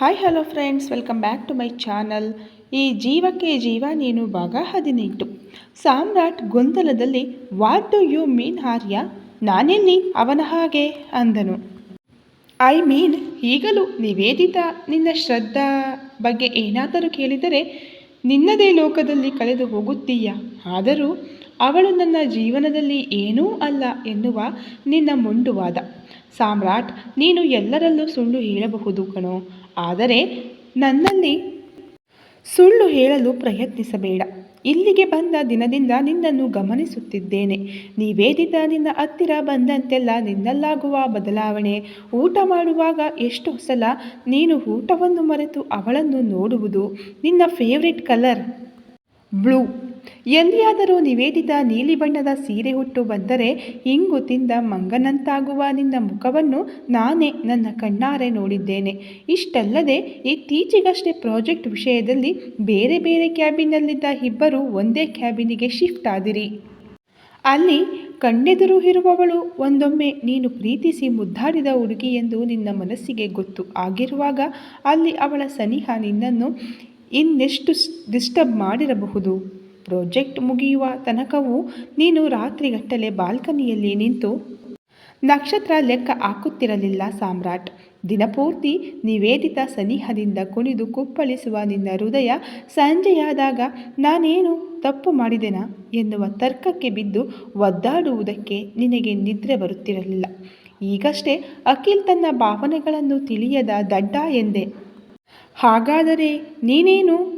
Hi hello friends welcome back to my channel ಈ ಜೀವಕ್ಕೆ ಜೀವ ನೀನು ಭಾಗ ಹದಿನೆಂಟು. Samrat ಗೊಂದಲದಲ್ಲಿ what do you mean Arya ನಾನೆಲ್ಲಿ ಅವನ ಹಾಗೆ, ಅಂದನು. ಐ ಮೀನ್ ಈಗಲೂ ನಿವೇದಿತ ನಿನ್ನ ಶ್ರದ್ಧಾ ಬಗ್ಗೆ ಏನಾದರೂ ಕೇಳಿದರೆ ನಿನ್ನದೇ ಲೋಕದಲ್ಲಿ ಕಳೆದು ಹೋಗುತ್ತೀಯ? ಆದರೂ ಅವಳು ನನ್ನ ಜೀವನದಲ್ಲಿ ಏನೂ ಅಲ್ಲ ಎನ್ನುವ ನಿನ್ನ ಮುಂಡುವಾದ. ಸಾಮ್ರಾಟ್, ನೀನು ಎಲ್ಲರಲ್ಲೂ ಸುಳ್ಳು ಹೇಳಬಹುದು ಕಣೋ. ಆದರೆ ನನ್ನಲ್ಲಿ ಸುಳ್ಳು ಹೇಳಲು ಪ್ರಯತ್ನಿಸಬೇಡ. ಇಲ್ಲಿಗೆ ಬಂದ ದಿನದಿಂದ ನಿನ್ನನ್ನು ಗಮನಿಸುತ್ತಿದ್ದೇನೆ. ನೀವೇದಿದ್ದ ನಿನ್ನ ಹತ್ತಿರ ಬಂದಂತೆಲ್ಲ ನಿನ್ನಲ್ಲಾಗುವ ಬದಲಾವಣೆ. ಊಟ ಮಾಡುವಾಗ ಎಷ್ಟು ಸಲ ನೀನು ಊಟವನ್ನು ಮರೆತು ಅವಳನ್ನು ನೋಡುವುದು. ನಿನ್ನ ಫೇವ್ರೆಟ್ ಕಲರ್ ಬ್ಲೂ. ಎಲ್ಲಿಯಾದರೂ ನಿವೇದಿತ ನೀಲಿ ಬಣ್ಣದ ಸೀರೆ ಹುಟ್ಟು ಬಂದರೆ ಇಂಗು ತಿಂದ ಮಂಗನಂತಾಗುವ ನಿನ್ನ ಮುಖವನ್ನು ನಾನೇ ನನ್ನ ಕಣ್ಣಾರೆ ನೋಡಿದ್ದೇನೆ. ಇಷ್ಟಲ್ಲದೆ ಇತ್ತೀಚೆಗಷ್ಟೇ ಪ್ರಾಜೆಕ್ಟ್ ವಿಷಯದಲ್ಲಿ ಬೇರೆ ಬೇರೆ ಕ್ಯಾಬಿನಲ್ಲಿದ್ದ ಇಬ್ಬರು ಒಂದೇ ಕ್ಯಾಬಿನಿಗೆ ಶಿಫ್ಟ್ ಆದಿರಿ. ಅಲ್ಲಿ ಕಣ್ಣೆದುರು ಇರುವವಳು ಒಂದೊಮ್ಮೆ ನೀನು ಪ್ರೀತಿಸಿ ಮುದ್ದಾಡಿದ ಹುಡುಗಿ ಎಂದು ನಿನ್ನ ಮನಸ್ಸಿಗೆ ಗೊತ್ತು. ಆಗಿರುವಾಗ ಅಲ್ಲಿ ಅವಳ ಸನಿಹ ನಿನ್ನನ್ನು ಇನ್ನೆಷ್ಟು ಡಿಸ್ಟರ್ಬ್ ಮಾಡಿರಬಹುದು? ಪ್ರಾಜೆಕ್ಟ್ ಮುಗಿಯುವ ತನಕವೂ ನೀನು ರಾತ್ರಿಗಟ್ಟಲೆ ಬಾಲ್ಕನಿಯಲ್ಲಿ ನಿಂತು ನಕ್ಷತ್ರ ಲೆಕ್ಕ ಹಾಕುತ್ತಿರಲಿಲ್ಲ ಸಾಮ್ರಾಟ್. ದಿನಪೂರ್ತಿ ನಿವೇದಿತ ಸನಿಹದಿಂದ ಕುಣಿದು ಕುಪ್ಪಳಿಸುವ ನಿನ್ನ ಹೃದಯ ಸಂಜೆಯಾದಾಗ, ನಾನೇನು ತಪ್ಪು ಮಾಡಿದೆನಾ ಎನ್ನುವ ತರ್ಕಕ್ಕೆ ಬಿದ್ದು ಒದ್ದಾಡುವುದಕ್ಕೆ ನಿನಗೆ ನಿದ್ರೆ ಬರುತ್ತಿರಲಿಲ್ಲ. ಈಗಷ್ಟೇ ಅಖಿಲ್ ತನ್ನ ಭಾವನೆಗಳನ್ನು ತಿಳಿಯದ ದಡ್ಡ ಎಂದೆ. ಹಾಗಾದರೆ ನೀನೇನು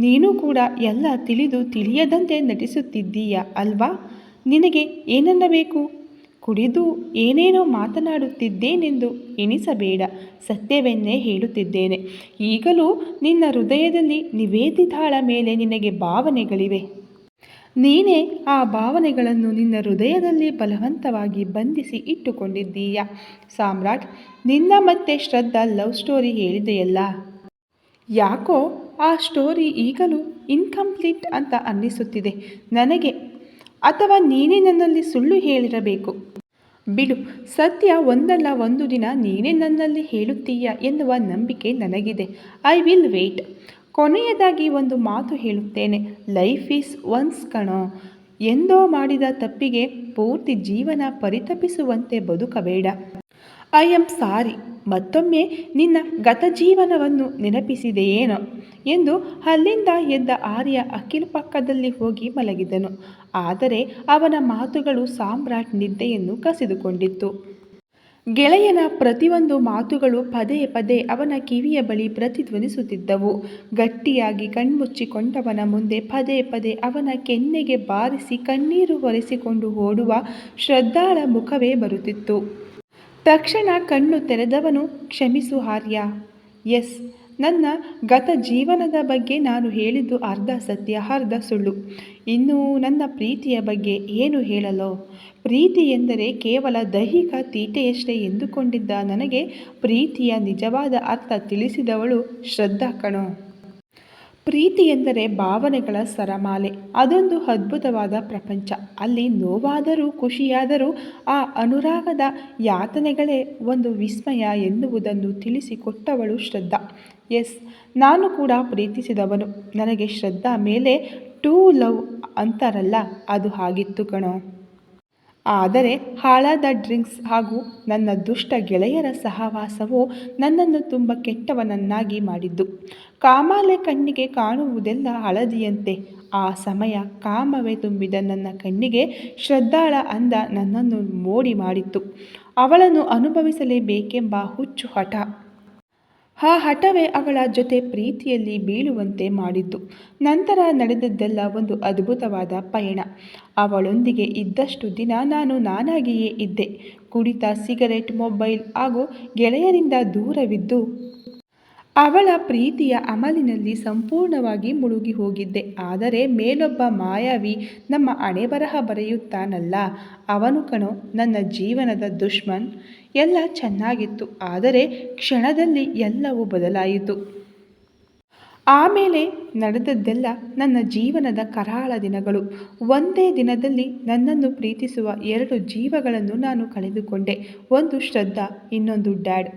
ನೀನು ಕೂಡ ಎಲ್ಲ ತಿಳಿದು ತಿಳಿಯದಂತೆ ನಟಿಸುತ್ತಿದ್ದೀಯ ಅಲ್ವಾ? ನಿನಗೆ ಏನನ್ನಬೇಕು ಕುಡಿದು ಏನೇನೋ ಮಾತನಾಡುತ್ತಿದ್ದೇನೆಂದು ಎಣಿಸಬೇಡ ಸತ್ಯವೆನ್ನೇ ಹೇಳುತ್ತಿದ್ದೇನೆ. ಈಗಲೂ ನಿನ್ನ ಹೃದಯದಲ್ಲಿ ನಿವೇದಿತಾಳ ಮೇಲೆ ನಿನಗೆ ಭಾವನೆಗಳಿವೆ. ನೀನೇ ಆ ಭಾವನೆಗಳನ್ನು ನಿನ್ನ ಹೃದಯದಲ್ಲಿ ಬಲವಂತವಾಗಿ ಬಂಧಿಸಿ ಇಟ್ಟುಕೊಂಡಿದ್ದೀಯ. ಸಾಮ್ರಾಟ್, ನಿನ್ನ ಮತ್ತೆ ಶ್ರದ್ಧಾ ಲವ್ ಸ್ಟೋರಿ ಹೇಳಿದೆಯಲ್ಲ? ಯಾಕೋ ಆ ಸ್ಟೋರಿ ಈಗಲೂ ಇನ್ಕಂಪ್ಲೀಟ್ ಅಂತ ಅನ್ನಿಸುತ್ತಿದೆ. ನನಗೆ ಅಥವಾ ನೀನೇ ನನ್ನಲ್ಲಿ ಸುಳ್ಳು ಹೇಳಿರಬೇಕು. ಬಿಡು, ಸತ್ಯ ಒಂದಲ್ಲ ಒಂದು ದಿನ ನೀನೇ ನನ್ನಲ್ಲಿ ಹೇಳುತ್ತೀಯ ಎನ್ನುವ ನಂಬಿಕೆ ನನಗಿದೆ. I will wait. ಕೊನೆಯದಾಗಿ ಒಂದು ಮಾತು ಹೇಳುತ್ತೇನೆ. ಲೈಫ್ ಈಸ್ ಒನ್ಸ್ ಕಣೋ. ಎಂದೋ ಮಾಡಿದ ತಪ್ಪಿಗೆ ಪೂರ್ತಿ ಜೀವನ ಪರಿತಪಿಸುವಂತೆ ಬದುಕಬೇಡ. ಐ ಆಮ್ ಸಾರಿ ಮತ್ತೊಮ್ಮೆ ನಿನ್ನ ಗತ ಜೀವನವನ್ನು ನೆನಪಿಸಿದೆಯೇನೋ ಎಂದು ಅಲ್ಲಿಂದ ಎದ್ದ ಆರ್ಯ ಅಖಿಲ್ ಪಕ್ಕದಲ್ಲಿ ಹೋಗಿ ಮಲಗಿದನು. ಆದರೆ ಅವನ ಮಾತುಗಳು ಸಾಮ್ರಾಟ್ ನಿದ್ದೆಯನ್ನು ಕಸಿದುಕೊಂಡಿತ್ತು. ಗೆಳೆಯನ ಪ್ರತಿಯೊಂದು ಮಾತುಗಳು ಪದೇ ಪದೇ ಅವನ ಕಿವಿಯ ಬಳಿ ಪ್ರತಿಧ್ವನಿಸುತ್ತಿದ್ದವು. ಗಟ್ಟಿಯಾಗಿ ಕಣ್ಮುಚ್ಚಿಕೊಂಡವನ ಮುಂದೆ ಪದೇ ಪದೇ ಅವನ ಕೆನ್ನೆಗೆ ಬಾರಿಸಿ ಕಣ್ಣೀರು ಒರೆಸಿಕೊಂಡು ಓಡುವ ಶ್ರದ್ಧಾಳ ಮುಖವೇ ಬರುತ್ತಿತ್ತು. ತಕ್ಷಣ ಕಣ್ಣು ತೆರೆದವನು ಕ್ಷಮಿಸು ಆರ್ಯ. ಎಸ್, ನನ್ನ ಗತ ಜೀವನದ ಬಗ್ಗೆ ನಾನು ಹೇಳಿದ್ದು ಅರ್ಧ ಸತ್ಯ, ಅರ್ಧ ಸುಳ್ಳು. ಇನ್ನು ನನ್ನ ಪ್ರೀತಿಯ ಬಗ್ಗೆ ಏನು ಹೇಳಲೋ? ಪ್ರೀತಿ ಎಂದರೆ ಕೇವಲ ದೈಹಿಕ ತೀಟೆಯಷ್ಟೇ ಎಂದುಕೊಂಡಿದ್ದ ನನಗೆ ಪ್ರೀತಿಯ ನಿಜವಾದ ಅರ್ಥ ತಿಳಿಸಿದವಳು ಶ್ರದ್ಧಾ ಕಣೋ. ಪ್ರೀತಿ ಎಂದರೆ ಭಾವನೆಗಳ ಸರಮಾಲೆ. ಅದೊಂದು ಅದ್ಭುತವಾದ ಪ್ರಪಂಚ. ಅಲ್ಲಿ ನೋವಾದರೂ, ಖುಷಿಯಾದರೂ, ಆ ಅನುರಾಗದ ಯಾತನೆಗಳೇ ಒಂದು ವಿಸ್ಮಯ ಎನ್ನುವುದನ್ನು ತಿಳಿಸಿಕೊಟ್ಟವಳು ಶ್ರದ್ಧಾ. ಎಸ್, ನಾನು ಕೂಡ ಪ್ರೀತಿಸಿದವನು. ನನಗೆ ಶ್ರದ್ಧಾ ಮೇಲೆ ಟೂ ಲವ್ ಅಂತಾರಲ್ಲ, ಅದು ಹಾಗಿತ್ತು ಕಣೋ. ಆದರೆ ಹಾಳಾದ ಡ್ರಿಂಕ್ಸ್ ಹಾಗೂ ನನ್ನ ದುಷ್ಟ ಗೆಳೆಯರ ಸಹವಾಸವು ನನ್ನನ್ನು ತುಂಬ ಕೆಟ್ಟವನನ್ನಾಗಿ ಮಾಡಿದ್ದು. ಕಾಮಾಲೆ ಕಣ್ಣಿಗೆ ಕಾಣುವುದೆಲ್ಲ ಹಳದಿಯಂತೆ. ಆ ಸಮಯ ಕಾಮವೇ ತುಂಬಿದ ನನ್ನ ಕಣ್ಣಿಗೆ ಶ್ರದ್ಧಾಳ ಅಂದ ನನ್ನನ್ನು ಮೋಡಿ ಮಾಡಿತ್ತು. ಅವಳನ್ನು ಅನುಭವಿಸಲೇಬೇಕೆಂಬ ಹುಚ್ಚು ಹಠ ಆ ಹಠವೇ ಅವಳ ಜೊತೆ ಪ್ರೀತಿಯಲ್ಲಿ ಬೀಳುವಂತೆ ಮಾಡಿದ್ದು. ನಂತರ ನಡೆದದ್ದೆಲ್ಲ ಒಂದು ಅದ್ಭುತವಾದ ಪಯಣ. ಅವಳೊಂದಿಗೆ ಇದ್ದಷ್ಟು ದಿನ ನಾನು ನಾನಾಗಿಯೇ ಇದ್ದೆ. ಕುಡಿತ, ಸಿಗರೆಟ್, ಮೊಬೈಲ್ ಹಾಗೂ ಗೆಳೆಯರಿಂದ ದೂರವಿದ್ದು ಅವಳ ಪ್ರೀತಿಯ ಅಮಲಿನಲ್ಲಿ ಸಂಪೂರ್ಣವಾಗಿ ಮುಳುಗಿ ಹೋಗಿದ್ದೆ. ಆದರೆ ಮೇಲೊಬ್ಬ ಮಾಯಾವಿ ನಮ್ಮ ಅಣೆಬರಹ ಬರೆಯುತ್ತಾನಲ್ಲ, ಅವನು ಕಣೋ, ನನ್ನ ಜೀವನದ ದುಶ್ಮನ್. ಎಲ್ಲ ಚೆನ್ನಾಗಿತ್ತು, ಆದರೆ ಕ್ಷಣದಲ್ಲಿ ಎಲ್ಲವೂ ಬದಲಾಯಿತು. ಆಮೇಲೆ ನಡೆದದ್ದೆಲ್ಲ ನನ್ನ ಜೀವನದ ಕರಾಳ ದಿನಗಳು. ಒಂದೇ ದಿನದಲ್ಲಿ ನನ್ನನ್ನು ಪ್ರೀತಿಸುವ ಎರಡು ಜೀವಗಳನ್ನು ನಾನು ಕಳೆದುಕೊಂಡೆ. ಒಂದು ಶ್ರದ್ಧಾ, ಇನ್ನೊಂದು ಡ್ಯಾಡ್.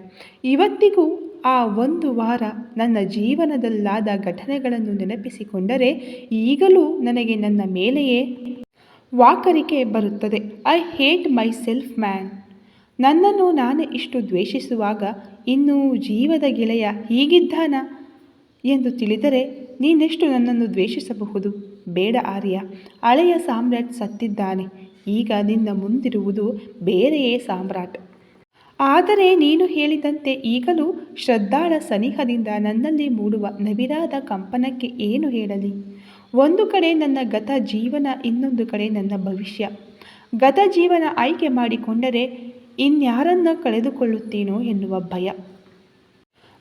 ಇವತ್ತಿಗೂ ಆ ಒಂದು ವಾರ ನನ್ನ ಜೀವನದಲ್ಲಾದ ಘಟನೆಗಳನ್ನು ನೆನಪಿಸಿಕೊಂಡರೆ ಈಗಲೂ ನನಗೆ ನನ್ನ ಮೇಲೆಯೇ ವಾಕರಿಕೆ ಬರುತ್ತದೆ. I hate myself man. ನನ್ನನ್ನು ನಾನೇ ಇಷ್ಟು ದ್ವೇಷಿಸುವಾಗ ಇನ್ನೂ ಜೀವದ ಗೆಳೆಯ ಹೀಗಿದ್ದಾನ? ಎಂದು ತಿಳಿದರೆ, ನೀನೆಷ್ಟು ನನ್ನನ್ನು ದ್ವೇಷಿಸಬಹುದು? ಬೇಡ ಆರ್ಯ. ಹಳೆಯ ಸಾಮ್ರಾಟ್ ಸತ್ತಿದ್ದಾನೆ. ಈಗ ನಿನ್ನ ಮುಂದಿರುವುದು ಬೇರೆಯೇ ಸಾಮ್ರಾಟ್. ಆದರೆ ನೀನು ಹೇಳಿದಂತೆ ಈಗಲೂ ಶ್ರದ್ಧಾಳ ಸನಿಹದಿಂದ ನನ್ನಲ್ಲಿ ಮೂಡುವ ನವಿರಾದ ಕಂಪನಕ್ಕೆ ಏನು ಹೇಳಲಿ? ಒಂದು ಕಡೆ ನನ್ನ ಗತ ಜೀವನ, ಇನ್ನೊಂದು ಕಡೆ ನನ್ನ ಭವಿಷ್ಯ. ಗತ ಜೀವನ ಆಯ್ಕೆ ಮಾಡಿಕೊಂಡರೆ ಇನ್ಯಾರನ್ನ ಕಳೆದುಕೊಳ್ಳುತ್ತೇನೋ ಎನ್ನುವ ಭಯ.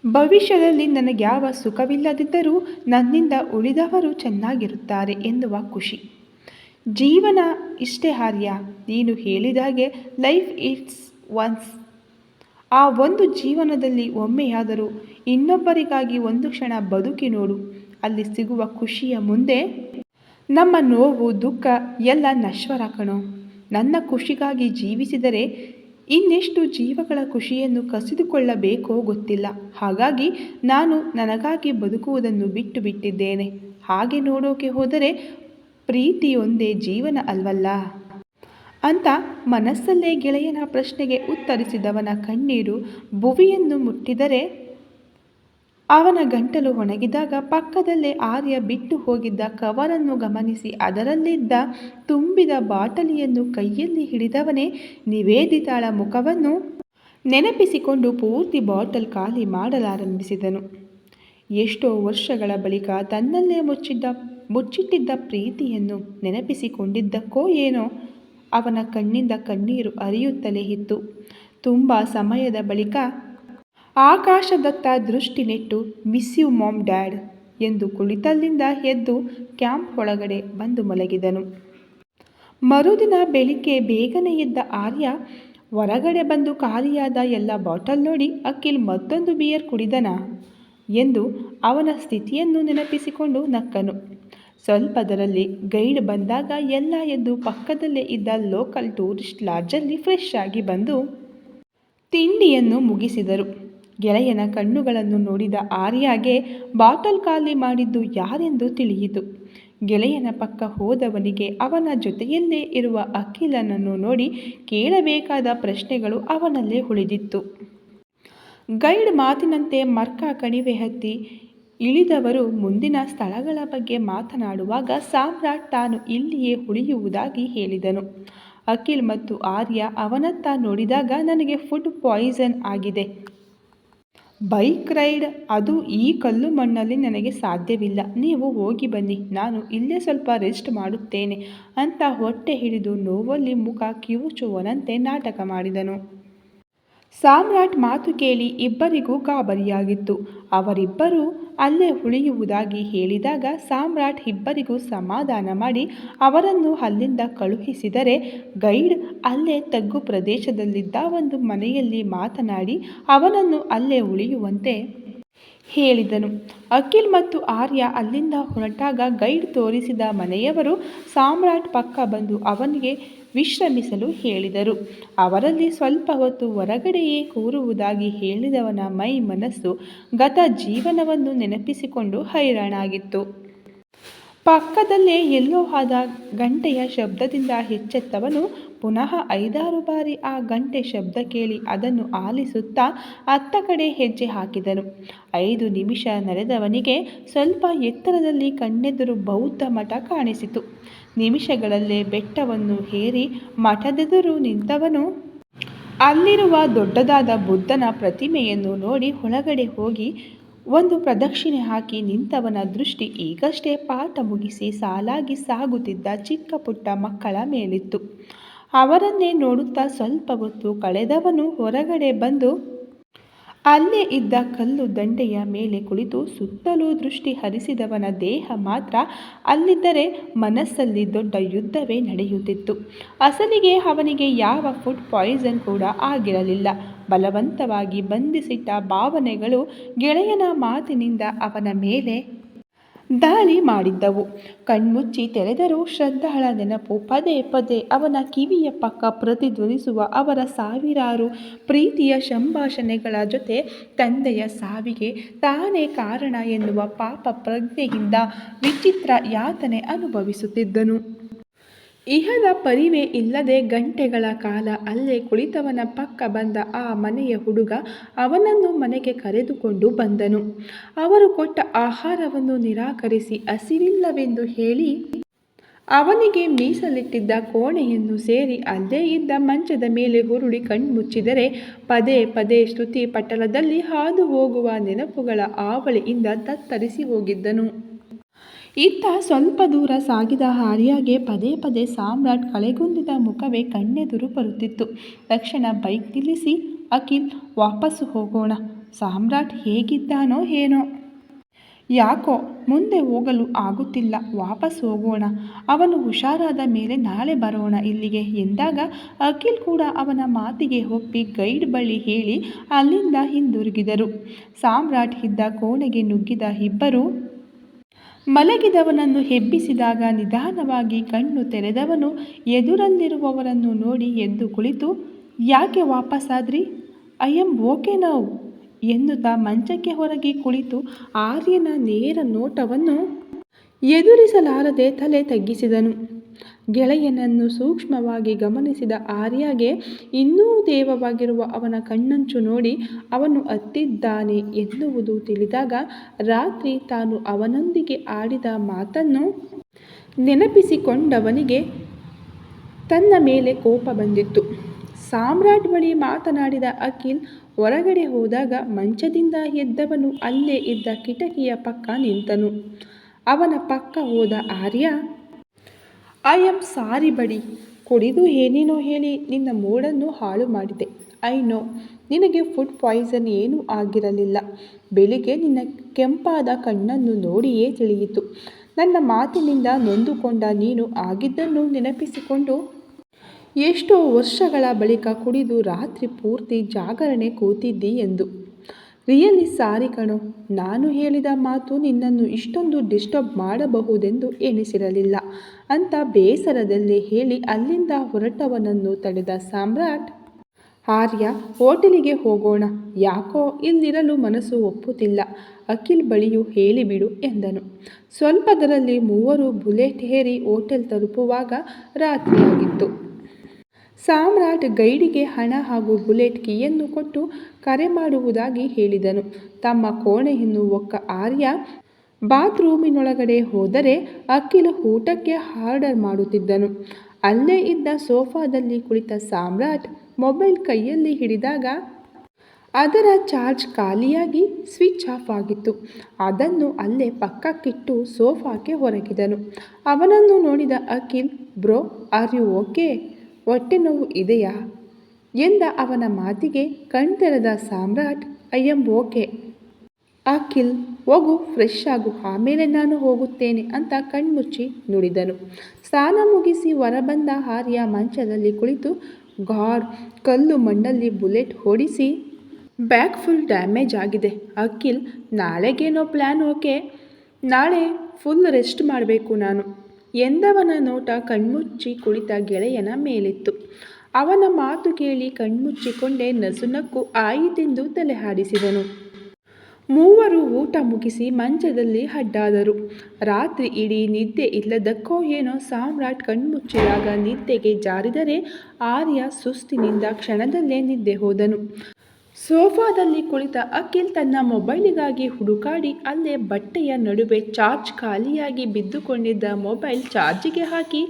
ಭವಿಷ್ಯದಲ್ಲಿ ನನಗ್ಯಾವ ಸುಖವಿಲ್ಲದಿದ್ದರೂ ನನ್ನಿಂದ ಉಳಿದವರು ಚೆನ್ನಾಗಿರುತ್ತಾರೆ ಎನ್ನುವ ಖುಷಿ. ಜೀವನ ಇಷ್ಟೇ ಹಾರ್ಯ. ನೀನು ಹೇಳಿದಾಗೆ ಲೈಫ್ ಇಟ್ಸ್ ಒನ್ಸ್ ಆ ಒಂದು ಜೀವನದಲ್ಲಿ ಒಮ್ಮೆಯಾದರೂ ಇನ್ನೊಬ್ಬರಿಗಾಗಿ ಒಂದು ಕ್ಷಣ ಬದುಕಿ ನೋಡು. ಅಲ್ಲಿ ಸಿಗುವ ಖುಷಿಯ ಮುಂದೆ ನಮ್ಮ ನೋವು, ದುಃಖ ಎಲ್ಲ ನಶ್ವರ ಕಣೋ. ನನ್ನ ಖುಷಿಗಾಗಿ ಜೀವಿಸಿದರೆ ಇನ್ನೆಷ್ಟು ಜೀವಗಳ ಖುಷಿಯನ್ನು ಕಸಿದುಕೊಳ್ಳಬೇಕೋ ಗೊತ್ತಿಲ್ಲ. ಹಾಗಾಗಿ ನಾನು ನನಗಾಗಿ ಬದುಕುವುದನ್ನು ಬಿಟ್ಟು ಬಿಟ್ಟಿದ್ದೇನೆ. ಹಾಗೆ ನೋಡೋಕೆ ಹೋದರೆ ಪ್ರೀತಿಯೊಂದೇ ಜೀವನ ಅಲ್ವಲ್ಲ? ಅಂತ ಮನಸ್ಸಲ್ಲೇ ಗೆಳೆಯನ ಪ್ರಶ್ನೆಗೆ ಉತ್ತರಿಸಿದವನ ಕಣ್ಣೀರು ಬುವಿಯನ್ನು ಮುಟ್ಟಿದರೆ ಅವನ ಗಂಟಲು ಒಣಗಿದಾಗ ಪಕ್ಕದಲ್ಲೇ ಆರ್ಯ ಬಿಟ್ಟು ಹೋಗಿದ್ದ ಕವರನ್ನು ಗಮನಿಸಿ ಅದರಲ್ಲಿದ್ದ ತುಂಬಿದ ಬಾಟಲಿಯನ್ನು ಕೈಯಲ್ಲಿ ಹಿಡಿದವನೇ ನಿವೇದಿತಾಳ ಮುಖವನ್ನು ನೆನಪಿಸಿಕೊಂಡು ಪೂರ್ತಿ ಬಾಟಲ್ ಖಾಲಿ ಮಾಡಲಾರಂಭಿಸಿದನು. ಎಷ್ಟೋ ವರ್ಷಗಳ ಬಳಿಕ ತನ್ನಲ್ಲೇ ಮುಚ್ಚಿದ್ದ ಮುಚ್ಚಿಟ್ಟಿದ್ದ ಪ್ರೀತಿಯನ್ನು ನೆನಪಿಸಿಕೊಂಡಿದ್ದಕ್ಕೋ ಏನೋ ಅವನ ಕಣ್ಣಿಂದ ಕಣ್ಣೀರು ಅರಿಯುತ್ತಲೇ ಇತ್ತು. ತುಂಬ ಸಮಯದ ಬಳಿಕ ಆಕಾಶದತ್ತ ದೃಷ್ಟಿ ನೆಟ್ಟು ಮಿಸ್ ಯು ಮಾಮ್ ಡ್ಯಾಡ್ ಎಂದು ಕುಳಿತಲ್ಲಿಂದ ಎದ್ದು ಕ್ಯಾಂಪ್ ಒಳಗಡೆ ಬಂದು ಮಲಗಿದನು. ಮರುದಿನ ಬೆಳಿಗ್ಗೆ ಬೇಗನೆ ಎದ್ದ ಆರ್ಯ ಹೊರಗಡೆ ಬಂದು ಖಾಲಿಯಾದ ಎಲ್ಲ ಬಾಟಲ್ ನೋಡಿ ಅಖಿಲ್ ಮತ್ತೊಂದು ಬಿಯರ್ ಕುಡಿದನಾ? ಎಂದು ಅವನ ಸ್ಥಿತಿಯನ್ನು ನೆನಪಿಸಿಕೊಂಡು ನಕ್ಕನು. ಸ್ವಲ್ಪದರಲ್ಲಿ ಗೈಡ್ ಬಂದಾಗ ಎಲ್ಲ ಎದ್ದು ಪಕ್ಕದಲ್ಲೇ ಇದ್ದ ಲೋಕಲ್ ಟೂರಿಸ್ಟ್ ಲಾಡ್ಜಲ್ಲಿ ಫ್ರೆಶ್ ಆಗಿ ಬಂದು ತಿಂಡಿಯನ್ನು ಮುಗಿಸಿದರು. ಗೆಳೆಯನ ಕಣ್ಣುಗಳನ್ನು ನೋಡಿದ ಆರ್ಯಾಗೆ ಬಾಟಲ್ ಖಾಲಿ ಮಾಡಿದ್ದು ಯಾರೆಂದು ತಿಳಿಯಿತು. ಗೆಳೆಯನ ಪಕ್ಕ ಹೋದವನಿಗೆ ಅವನ ಜೊತೆಯಲ್ಲೇ ಇರುವ ಅಖಿಲನನ್ನು ನೋಡಿ ಕೇಳಬೇಕಾದ ಪ್ರಶ್ನೆಗಳು ಅವನಲ್ಲೇ ಉಳಿದಿತ್ತು. ಗೈಡ್ ಮಾತಿನಂತೆ ಮರ್ಕ ಕಣಿವೆ ಹತ್ತಿ ಇಳಿದವರು ಮುಂದಿನ ಸ್ಥಳಗಳ ಬಗ್ಗೆ ಮಾತನಾಡುವಾಗ ಸಾಮ್ರಾಟ್ ತಾನು ಇಲ್ಲಿಯೇ ಉಳಿಯುವುದಾಗಿ ಹೇಳಿದನು. ಅಖಿಲ್ ಮತ್ತು ಆರ್ಯ ಅವನತ್ತ ನೋಡಿದಾಗ ನನಗೆ ಫುಡ್ ಪಾಯ್ಸನ್ ಆಗಿದೆ. ಬೈಕ್ ರೈಡ್, ಅದು ಈ ಕಲ್ಲು ಮಣ್ಣಲ್ಲಿ ನನಗೆ ಸಾಧ್ಯವಿಲ್ಲ. ನೀವು ಹೋಗಿ ಬನ್ನಿ, ನಾನು ಇಲ್ಲೇ ಸ್ವಲ್ಪ ರೆಸ್ಟ್ ಮಾಡುತ್ತೇನೆ, ಅಂತ ಹೊಟ್ಟೆ ಹಿಡಿದು ನೋವಲ್ಲಿ ಮುಖ ಕಿವುಚುವನಂತೆ ನಾಟಕ ಮಾಡಿದನು. ಸಾಮ್ರಾಟ್ ಮಾತು ಕೇಳಿ ಇಬ್ಬರಿಗೂ ಗಾಬರಿಯಾಗಿತ್ತು. ಅವರಿಬ್ಬರೂ ಅಲ್ಲೇ ಉಳಿಯುವುದಾಗಿ ಹೇಳಿದಾಗ ಸಾಮ್ರಾಟ್ ಇಬ್ಬರಿಗೂ ಸಮಾಧಾನ ಮಾಡಿ ಅವರನ್ನು ಅಲ್ಲಿಂದ ಕಳುಹಿಸಿದರೆ ಗೈಡ್ ಅಲ್ಲೇ ತಗ್ಗು ಪ್ರದೇಶದಲ್ಲಿದ್ದ ಒಂದು ಮನೆಯಲ್ಲಿ ಮಾತನಾಡಿ ಅವನನ್ನು ಅಲ್ಲೇ ಉಳಿಯುವಂತೆ ಹೇಳಿದನು. ಅಖಿಲ್ ಮತ್ತು ಆರ್ಯ ಅಲ್ಲಿಂದ ಹೊರಟಾಗ ಗೈಡ್ ತೋರಿಸಿದ ಮನೆಯವರು ಸಾಮ್ರಾಟ್ ಪಕ್ಕ ಬಂದು ಅವನಿಗೆ ವಿಶ್ರಮಿಸಲು ಹೇಳಿದರು. ಅವರಲ್ಲಿ ಸ್ವಲ್ಪ ಹೊತ್ತು ಹೊರಗಡೆಯೇ ಕೂರುವುದಾಗಿ ಹೇಳಿದವನ ಮೈ ಮನಸ್ಸು ಗತ ಜೀವನವನ್ನು ನೆನಪಿಸಿಕೊಂಡು ಹೈರಾಣಾಗಿತ್ತು. ಪಕ್ಕದಲ್ಲೇ ಎಲ್ಲೋ ಆದ ಗಂಟೆಯ ಶಬ್ದದಿಂದ ಹೆಚ್ಚೆತ್ತವನು ಪುನಃ ಐದಾರು ಬಾರಿ ಆ ಗಂಟೆ ಶಬ್ದ ಕೇಳಿ ಅದನ್ನು ಆಲಿಸುತ್ತಾ ಅತ್ತ ಕಡೆ ಹೆಜ್ಜೆ ಹಾಕಿದನು. ಐದು ನಿಮಿಷ ನಡೆದವನಿಗೆ ಸ್ವಲ್ಪ ಎತ್ತರದಲ್ಲಿ ಕಣ್ಣೆದುರು ಬೌದ್ಧ ಮಠ ಕಾಣಿಸಿತು. ನಿಮಿಷಗಳಲ್ಲೇ ಬೆಟ್ಟವನ್ನು ಹೇರಿ ಮಠದೆದುರು ನಿಂತವನು. ಅಲ್ಲಿರುವ ದೊಡ್ಡದಾದ ಬುದ್ಧನ ಪ್ರತಿಮೆಯನ್ನು ನೋಡಿ ಒಳಗಡೆ ಹೋಗಿ ಒಂದು ಪ್ರದಕ್ಷಿಣೆ ಹಾಕಿ ನಿಂತವನ ದೃಷ್ಟಿ ಈಗಷ್ಟೇ ಪಾಠ ಮುಗಿಸಿ ಸಾಲಾಗಿ ಸಾಗುತ್ತಿದ್ದ ಚಿಕ್ಕ ಪುಟ್ಟ ಮಕ್ಕಳ ಮೇಲಿತ್ತು. ಅವರನ್ನೇ ನೋಡುತ್ತಾ ಸ್ವಲ್ಪ ಹೊತ್ತು ಕಳೆದವನು ಹೊರಗಡೆ ಬಂದು ಅಲ್ಲೇ ಇದ್ದ ಕಲ್ಲು ದಂಡೆಯ ಮೇಲೆ ಕುಳಿತು ಸುತ್ತಲೂ ದೃಷ್ಟಿ ಹರಿಸಿದವನ ದೇಹ ಮಾತ್ರ ಅಲ್ಲಿದ್ದರೆ ಮನಸ್ಸಲ್ಲಿ ದೊಡ್ಡ ಯುದ್ಧವೇ ನಡೆಯುತ್ತಿತ್ತು. ಅಸಲಿಗೆ ಅವನಿಗೆ ಯಾವ ಫುಡ್ ಪಾಯ್ಸನ್ ಕೂಡ ಆಗಿರಲಿಲ್ಲ. ಬಲವಂತವಾಗಿ ಬಂಧಿಸಿಟ್ಟ ಭಾವನೆಗಳು ಗೆಳೆಯನ ಮಾತಿನಿಂದ ಅವನ ಮೇಲೆ ದಾಳಿ ಮಾಡಿದ್ದವು. ಕಣ್ಮುಚ್ಚಿ ತೆರೆದರೂ ಶ್ರದ್ಧಾಳ ನೆನಪು, ಪದೇ ಪದೇ ಅವನ ಕಿವಿಯ ಪಕ್ಕ ಪ್ರತಿಧ್ವನಿಸುವ ಅವರ ಸಾವಿರಾರು ಪ್ರೀತಿಯ ಸಂಭಾಷಣೆಗಳ ಜೊತೆ ತಂದೆಯ ಸಾವಿಗೆ ತಾನೇ ಕಾರಣ ಎನ್ನುವ ಪಾಪ ಪ್ರಜ್ಞೆಯಿಂದ ವಿಚಿತ್ರ ಯಾತನೆ ಅನುಭವಿಸುತ್ತಿದ್ದನು. ಇಹದ ಪರಿವೇ ಇಲ್ಲದೆ ಗಂಟೆಗಳ ಕಾಲ ಅಲ್ಲೇ ಕುಳಿತವನ ಪಕ್ಕ ಬಂದ ಆ ಮನೆಯ ಹುಡುಗ ಅವನನ್ನು ಮನೆಗೆ ಕರೆದುಕೊಂಡು ಬಂದನು. ಅವರು ಕೊಟ್ಟ ಆಹಾರವನ್ನು ನಿರಾಕರಿಸಿ ಹಸಿವಿಲ್ಲವೆಂದು ಹೇಳಿ ಅವನಿಗೆ ಮೀಸಲಿಟ್ಟಿದ್ದ ಕೋಣೆಯನ್ನು ಸೇರಿ ಅಲ್ಲೇ ಇದ್ದ ಮಂಚದ ಮೇಲೆ ಹುರುಳಿ ಕಣ್ಮುಚ್ಚಿದರೆ ಪದೇ ಪದೇ ಶ್ರುತಿ ಪಟಲದಲ್ಲಿ ಹಾದು ಹೋಗುವ ನೆನಪುಗಳ ಆವಳಿಯಿಂದ ತತ್ತರಿಸಿ ಹೋಗಿದ್ದನು. ಇತ್ತ ಸ್ವಲ್ಪ ದೂರ ಸಾಗಿದ ಆರ್ಯಾಗೆ ಪದೇ ಪದೇ ಸಾಮ್ರಾಟ್ ಕಳೆಗುಂದಿದ ಮುಖವೇ ಕಣ್ಣೆದುರು ಬರುತ್ತಿತ್ತು. ತಕ್ಷಣ ಬೈಕ್ ನಿಲ್ಲಿಸಿ, ಅಖಿಲ್, ವಾಪಸ್ಸು ಹೋಗೋಣ. ಸಾಮ್ರಾಟ್ ಹೇಗಿದ್ದಾನೋ ಏನೋ. ಯಾಕೋ, ಮುಂದೆ ಹೋಗಲು ಆಗುತ್ತಿಲ್ಲ. ವಾಪಸ್ ಹೋಗೋಣ. ಅವನು ಹುಷಾರಾದ ಮೇಲೆ ನಾಳೆ ಬರೋಣ ಇಲ್ಲಿಗೆ. ಎಂದಾಗ ಅಖಿಲ್ ಕೂಡ ಅವನ ಮಾತಿಗೆ ಒಪ್ಪಿ ಗೈಡ್ ಬಳಿ ಹೇಳಿ ಅಲ್ಲಿಂದ ಹಿಂದಿರುಗಿದರು. ಸಾಮ್ರಾಟ್ ಇದ್ದ ಕೋಣೆಗೆ ನುಗ್ಗಿದ ಇಬ್ಬರು ಮಲಗಿದವನನ್ನು ಹೆಬ್ಬಿಸಿದಾಗ ನಿಧಾನವಾಗಿ ಕಣ್ಣು ತೆರೆದವನು ಎದುರಲ್ಲಿರುವವರನ್ನು ನೋಡಿ ಎದ್ದು ಕುಳಿತು, ಯಾಕೆ ವಾಪಸ್ಸಾದ್ರಿ ಐ ಎಂ ಓಕೆ ನಾವು ಎನ್ನುತ್ತಾ ಮಂಚಕ್ಕೆ ಹೊರಗೆ ಕುಳಿತು ಆರ್ಯನ ನೇರ ನೋಟವನ್ನು ಎದುರಿಸಲಾರದೆ ತಲೆ ತಗ್ಗಿಸಿದನು. ಗೆಳೆಯನನ್ನು ಸೂಕ್ಷ್ಮವಾಗಿ ಗಮನಿಸಿದ ಆರ್ಯಗೆ ಇನ್ನೂ ದೇವವಾಗಿರುವ ಅವನ ಕಣ್ಣಂಚು ನೋಡಿ ಅವನು ಅತ್ತಿದ್ದಾನೆ ಎನ್ನುವುದು ತಿಳಿದಾಗ ರಾತ್ರಿ ತಾನು ಅವನೊಂದಿಗೆ ಆಡಿದ ಮಾತನ್ನು ನೆನಪಿಸಿಕೊಂಡವನಿಗೆ ತನ್ನ ಮೇಲೆ ಕೋಪ ಬಂದಿತ್ತು. ಸಾಮ್ರಾಟ್ ಬಳಿ ಮಾತನಾಡಿದ ಅಖಿಲ್ ಹೊರಗಡೆ ಹೋದಾಗ ಮಂಚದಿಂದ ಎದ್ದವನು ಅಲ್ಲೇ ಇದ್ದ ಕಿಟಕಿಯ ಪಕ್ಕ ನಿಂತನು. ಅವನ ಪಕ್ಕ ಹೋದ ಆರ್ಯ ಐ ಆಮ್ ಸಾರಿ ಬಡಿ, ಕುಡಿದು ಏನೇನೋ ಹೇಳಿ ನಿನ್ನ ಮೂಡನ್ನು ಹಾಳು ಮಾಡಿದೆ. ಐ ನೋ, ನಿನಗೆ ಫುಡ್ ಪಾಯ್ಸನ್ ಏನೂ ಆಗಿರಲಿಲ್ಲ. ಬೆಳಿಗ್ಗೆ ನಿನ್ನ ಕೆಂಪಾದ ಕಣ್ಣನ್ನು ನೋಡಿಯೇ ತಿಳಿಯಿತು. ನನ್ನ ಮಾತಿನಿಂದ ನೊಂದುಕೊಂಡ ನೀನು ಆಗಿದ್ದನ್ನು ನೆನಪಿಸಿಕೊಂಡು ಎಷ್ಟೋ ವರ್ಷಗಳ ಬಳಿಕ ಕುಡಿದು ರಾತ್ರಿ ಪೂರ್ತಿ ಜಾಗರಣೆ ಕೂತಿದ್ದಿ ಎಂದು. ರಿಯಲಿ ಸಾರಿ ಕಣೋ, ನಾನು ಹೇಳಿದ ಮಾತು ನಿನ್ನನ್ನು ಇಷ್ಟೊಂದು ಡಿಸ್ಟರ್ಬ್ ಮಾಡಬಹುದೆಂದು ಎಣಿಸಿರಲಿಲ್ಲ. ಅಂತ ಬೇಸರದಲ್ಲಿ ಹೇಳಿ ಅಲ್ಲಿಂದ ಹೊರಟವನನ್ನು ತಡೆದ ಸಾಮ್ರಾಟ್. ಆರ್ಯ, ಹೋಟೆಲಿಗೆ ಹೋಗೋಣ. ಯಾಕೋ ಇಲ್ಲಿರಲು ಮನಸ್ಸು ಒಪ್ಪುತ್ತಿಲ್ಲ. ಅಖಿಲ್ ಬಳಿಯೂ ಹೇಳಿಬಿಡು ಎಂದನು. ಸ್ವಲ್ಪದರಲ್ಲಿ ಮೂವರು ಬುಲೆಟ್ ಹೇರಿ ಹೋಟೆಲ್ ತಲುಪುವಾಗ ರಾತ್ರಿಯಾಗಿತ್ತು. ಸಾಮ್ರಾಟ್ ಗೈಡಿಗೆ ಹಣ ಹಾಗೂ ಬುಲೆಟ್ ಕೀಯನ್ನು ಕೊಟ್ಟು ಕರೆ ಮಾಡುವುದಾಗಿ ಹೇಳಿದನು. ತಮ್ಮ ಕೋಣೆಯನ್ನು ಒಕ್ಕ ಆರ್ಯ ಬಾತ್ರೂಮಿನೊಳಗಡೆ ಹೋದರೆ ಅಖಿಲ ಊಟಕ್ಕೆ ಆರ್ಡರ್ ಮಾಡುತ್ತಿದ್ದನು. ಅಲ್ಲೇ ಇದ್ದ ಸೋಫಾದಲ್ಲಿ ಕುಳಿತ ಸಾಮ್ರಾಟ್ ಮೊಬೈಲ್ ಕೈಯಲ್ಲಿ ಹಿಡಿದಾಗ ಅದರ ಚಾರ್ಜ್ ಖಾಲಿಯಾಗಿ ಸ್ವಿಚ್ ಆಫ್ ಆಗಿತ್ತು. ಅದನ್ನು ಅಲ್ಲೇ ಪಕ್ಕಕ್ಕಿಟ್ಟು ಸೋಫಾಕ್ಕೆ ಹೊರಗಿದನು ಅವನನ್ನು ನೋಡಿದ Akhil, bro, are you okay? ಹೊಟ್ಟೆ ನೋವು ಇದೆಯಾ? ಎಂದ ಅವನ ಮಾತಿಗೆ ಕಣ್ತೆರೆದ ಸಾಮ್ರಾಟ್ ಅಯ್ಯಂ ಓಕೆ ಅಖಿಲ್, ಹೋಗು ಫ್ರೆಶ್ ಆಗು, ಆಮೇಲೆ ನಾನು ಹೋಗುತ್ತೇನೆ ಅಂತ ಕಣ್ಮುಚ್ಚಿ ನುಡಿದನು. ಸ್ನಾನ ಮುಗಿಸಿ ಹೊರಬಂದ ಆರ್ಯ ಮಂಚದಲ್ಲಿ ಕುಳಿತು, ಗಾಡ್, ಕಲ್ಲು ಮಣ್ಣಲ್ಲಿ ಬುಲೆಟ್ ಹೊಡಿಸಿ ಬ್ಯಾಕ್ ಫುಲ್ ಡ್ಯಾಮೇಜ್ ಆಗಿದೆ. ಅಖಿಲ್, ನಾಳೆಗೇನೋ ಪ್ಲ್ಯಾನ್ ಓಕೆ? ನಾಳೆ ಫುಲ್ ರೆಸ್ಟ್ ಮಾಡಬೇಕು ನಾನು. ಎಂದವನ ನೋಟ ಕಣ್ಮುಚ್ಚಿ ಕುಳಿತ ಗೆಳೆಯನ ಮೇಲಿತ್ತು. ಅವನ ಮಾತು ಕೇಳಿ ಕಣ್ಮುಚ್ಚಿಕೊಂಡೇ ನಸುನಕ್ಕು ಆಯಿತೆಂದು ತಲೆ ಹಾಡಿಸಿದನು. ಮೂವರು ಊಟ ಮುಗಿಸಿ ಮಂಚದಲ್ಲಿ ಅಡ್ಡಾದರು. ರಾತ್ರಿ ಇಡೀ ನಿದ್ದೆ ಇಲ್ಲದಕ್ಕೋ ಏನೋ ಸಾಮ್ರಾಟ್ ಕಣ್ಮುಚ್ಚಿದಾಗ ನಿದ್ದೆಗೆ ಜಾರಿದರೆ ಆರ್ಯ ಸುಸ್ತಿನಿಂದ ಕ್ಷಣದಲ್ಲೇ ನಿದ್ದೆ ಹೋದನು. ಸೋಫಾದಲ್ಲಿ ಕುಳಿತ ಅಖಿಲ್ ತನ್ನ ಮೊಬೈಲಿಗಾಗಿ ಹುಡುಕಾಡಿ ಅಲ್ಲೇ ಬಟ್ಟೆಯ ನಡುವೆ ಚಾರ್ಜ್ ಖಾಲಿಯಾಗಿ ಬಿದ್ದುಕೊಂಡಿದ್ದ ಮೊಬೈಲ್ ಚಾರ್ಜಿಗೆ ಹಾಕಿ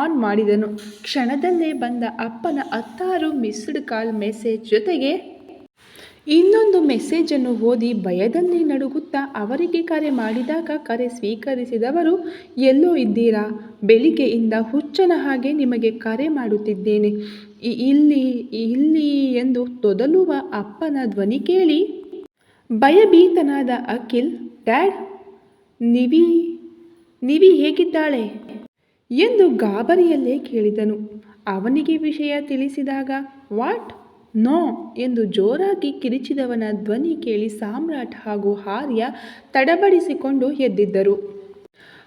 ಆನ್ ಮಾಡಿದನು. ಕ್ಷಣದಲ್ಲೇ ಬಂದ ಅಪ್ಪನ ಹತ್ತಾರು ಮಿಸ್ಡ್ ಕಾಲ್ ಮೆಸೇಜ್ ಜೊತೆಗೆ ಇನ್ನೊಂದು ಮೆಸೇಜನ್ನು ಓದಿ ಭಯದಲ್ಲಿ ನಡುಗುತ್ತಾ ಅವರಿಗೆ ಕರೆ ಮಾಡಿದಾಗ ಕರೆ ಸ್ವೀಕರಿಸಿದವರು, ಎಲ್ಲೋ ಇದ್ದೀರಾ? ಬೆಳಿಗ್ಗೆಯಿಂದ ಹುಚ್ಚನ ಹಾಗೆ ನಿಮಗೆ ಕರೆ ಮಾಡುತ್ತಿದ್ದೇನೆ. ಇಲ್ಲಿ ತೊದಲುವ ಅಪ್ಪನ ಧ್ವನಿ ಕೇಳಿ, ಭಯಭೀತನಾದ ಅಖಿಲ್, ಡ್ಯಾಡ್, ನಿವಿ ನಿವಿ ಹೇಗಿದ್ದಾಳೆ? ಎಂದು ಗಾಬರಿಯಲ್ಲೇ ಕೇಳಿದನು. ಅವನಿಗೆ ವಿಷಯ ತಿಳಿಸಿದಾಗ, ವಾಟ್? ನೋ? ಎಂದು ಜೋರಾಗಿ ಕಿರಿಚಿದವನ ಧ್ವನಿ ಕೇಳಿ ಸಾಮ್ರಾಟ್ ಹಾಗೂ ಹಾರ್ಯ ತಡಬಡಿಸಿಕೊಂಡು ಎದ್ದಿದ್ದರು.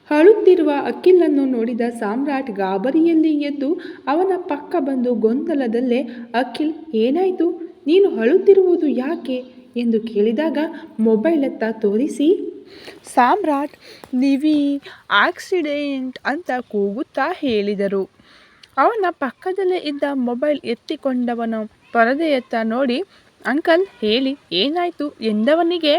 ಅಳುತ್ತಿರುವ ಅಖಿಲನ್ನು ನೋಡಿದ ಸಾಮ್ರಾಟ್ ಗಾಬರಿಯಲ್ಲಿ ಎದ್ದು ಅವನ ಪಕ್ಕ ಬಂದು ಗೊಂದಲದಲ್ಲೇ, ಅಖಿಲ್, ಏನಾಯ್ತು? ನೀನು ಅಳುತ್ತಿರುವುದು ಯಾಕೆ ಎಂದು ಕೇಳಿದಾಗ ಮೊಬೈಲತ್ತ ತೋರಿಸಿ, ಸಾಮ್ರಾಟ್, ನಿವಿ ಆಕ್ಸಿಡೆಂಟ್ ಅಂತ ಕೂಗುತ್ತಾ ಹೇಳಿದರು. ಅವನ ಪಕ್ಕದಲ್ಲೇ ಇದ್ದ ಮೊಬೈಲ್ ಎತ್ತಿಕೊಂಡವನು ಪರದೆಯತ್ತ ನೋಡಿ ಅಂಕಲ್ ಹೇಳಿ, ಏನಾಯಿತು ಎಂದವನಿಗೆ?